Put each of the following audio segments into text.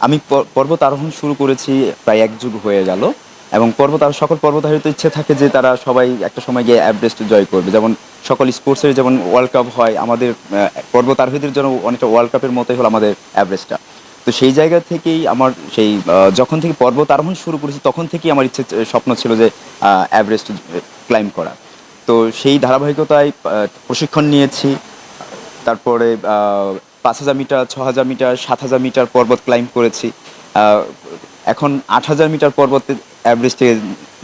আমি পর্বত আরোহণ শুরু করেছি প্রায় এক যুগ হয়ে গেল এবং পর্বত আর সকল পর্বতারোহীর ইচ্ছে থাকে যে তারা সবাই একটা সময় গিয়ে এভারেস্ট জয় করবে। যেমন সকল স্পোর্টসের যেমন ওয়ার্ল্ড কাপ হয় আমাদের পর্বত আরোহীদের জন্য অনেকটা ওয়ার্ল্ড কাপের মতোই হলো আমাদের এভারেস্টটা তো সেই জায়গা থেকেই আমার সেই যখন থেকে পর্বত আরোহণ শুরু করেছি তখন থেকেই আমার ইচ্ছে স্বপ্ন ছিল যে আহ, এভারেস্ট ক্লাইম্ব করা। তো সেই ধারাবাহিকতায় প্রশিক্ষণ নিয়েছি। তারপরে পাঁচ হাজার মিটার ছ হাজার মিটার, সাত হাজার মিটার পর্বত ক্লাইম্ব করেছি। এখন আট হাজার মিটার পর্বতের অ্যাভারেস্টের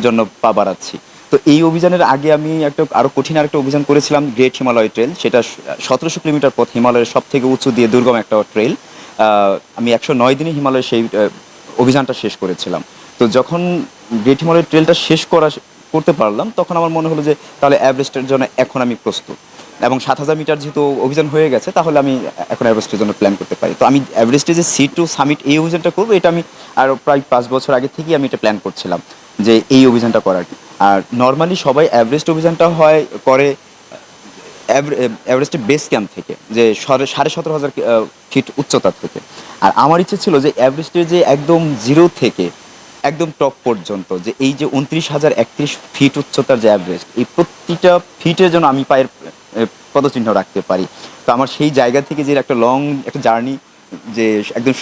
জন্য পা বাড়াচ্ছি। তো এই অভিযানের আগে আমি একটা আরও কঠিন আরেকটা অভিযান করেছিলাম গ্রেট হিমালয় ট্রেল সেটা সতেরোশো কিলোমিটার পথ হিমালয়ের সব থেকে উঁচু দিয়ে দুর্গম একটা ট্রেল আমি একশো নয় দিনে হিমালয়ে সেই অভিযানটা শেষ করেছিলাম। তো যখন গ্রেট হিমালয় ট্রেলটা শেষ করা, করতে পারলাম, তখন আমার মনে হলো যে তাহলে অ্যাভারেস্টের জন্য এখন আমি প্রস্তুত। এবং সাত হাজার মিটার যেহেতু অভিযান হয়ে গেছে, তাহলে আমি এখন এভারেস্টের জন্য প্ল্যান করতে পারি। তো আমি এভারেস্টে যে সি টু সামিট এই অভিযানটা করব, এটা আমি আরও প্রায় পাঁচ বছর আগে থেকেই আমি এটা প্ল্যান করছিলাম, যে এই অভিযানটা করার। আর নর্মালি সবাই এভারেস্ট অভিযানটা হয়, করে এভারেস্টের বেস ক্যাম্প থেকে, যে সাড়ে সতেরো হাজার ফিট উচ্চতা থেকে। আর আমার ইচ্ছে ছিল যে এভারেস্টের যে একদম জিরো থেকে একদম টপ পর্যন্ত, যে এই যে উনত্রিশ হাজার একত্রিশ ফিট উচ্চতার যে অ্যাভারেস্ট এই প্রতিটা ফিটের জন্য আমি পায়ের পদচিহ্ন রাখতে পারি। তো আমার সেই জায়গা থেকে যে একটা লং একটা জার্নি যে একদম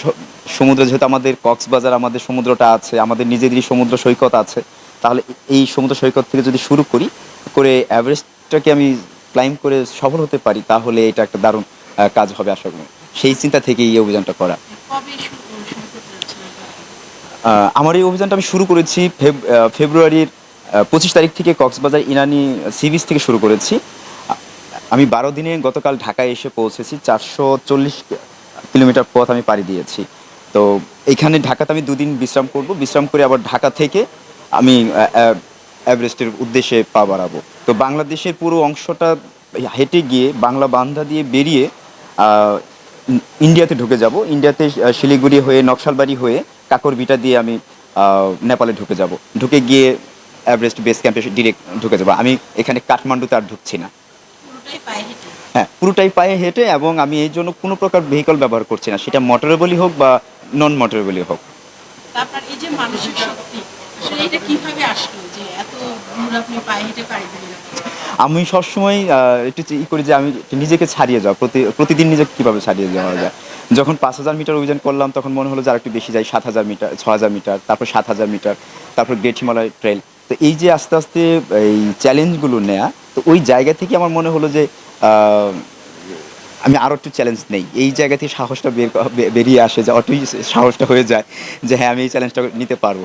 সমুদ্র যেহেতু আমাদের কক্সবাজার আমাদের সমুদ্রটা আছে আমাদের নিজেদেরই সমুদ্র সৈকত আছে তাহলে এই সমুদ্র সৈকত থেকে যদি শুরু করি করে অ্যাভারেস্টটাকে আমি ক্লাইম করে সফল হতে পারি তাহলে এটা একটা দারুণ কাজ হবে আশা করি। সেই চিন্তা থেকে এই অভিযানটা করা। আমার এই অভিযানটা আমি শুরু করেছি ফেব- ফেব্রুয়ারির পঁচিশ তারিখ থেকে কক্সবাজার ইনানি সি বিচ থেকে শুরু করেছি। আমি বারো দিনে গতকাল ঢাকায় এসে পৌঁছেছি, চারশো চল্লিশ কিলোমিটার পথ আমি পাড়ি দিয়েছি। তো এখানে ঢাকাতে আমি দুদিন বিশ্রাম করব, বিশ্রাম করে আবার ঢাকা থেকে আমি এভারেস্টের উদ্দেশ্যে পা বাড়াবো। তো বাংলাদেশের পুরো অংশটা হেঁটে গিয়ে বাংলা বান্ধা দিয়ে বেরিয়ে ইন্ডিয়াতে ঢুকে যাব। ইন্ডিয়াতে শিলিগুড়ি হয়ে, নকশালবাড়ি হয়ে, কাকরবিটা দিয়ে আমি নেপালে ঢুকে যাব। ঢুকে গিয়ে এভারেস্ট বেস ক্যাম্পে ডিরেক্ট ঢুকে যাব। আমি এখানে কাঠমান্ডুতে আর ঢুকছি না পুরোটাই পায়ে হেঁটে হ্যাঁ পুরোটাই পায়ে হেঁটে এবং আমি এই জন্য কোনো প্রকার ভেহিকল ব্যবহার করছি না। সেটা মোটরেবলই হোক বা নন মোটরেবলই হোক তারপর এই যে মানসিক শক্তি আসলে এটা কীভাবে আসলো যে এত দূর আপনি পায়ে হেঁটে পাড়ি দিলেন? আমি সবসময় একটু ই করি যে আমি নিজেকে ছাড়িয়ে যাওয়া প্রতি প্রতিদিন নিজেকে কীভাবে ছাড়িয়ে যাওয়া যায়। যখন পাঁচ হাজার মিটার অভিযান করলাম তখন মনে হলো যে আরেকটু বেশি যাই সাত হাজার মিটার ছ হাজার মিটার তারপর সাত হাজার মিটার তারপর গ্রেট হিমালয় ট্রেল তো এই যে আস্তে আস্তে এই চ্যালেঞ্জগুলো নেয়া তো ওই জায়গা থেকে আমার মনে হলো যে আমি আরও একটু চ্যালেঞ্জ নেই। এই জায়গা থেকে সাহসটা বের বেরিয়ে আসে যে অটোই সাহসটা হয়ে যায় যে হ্যাঁ আমি এই চ্যালেঞ্জটা নিতে পারব।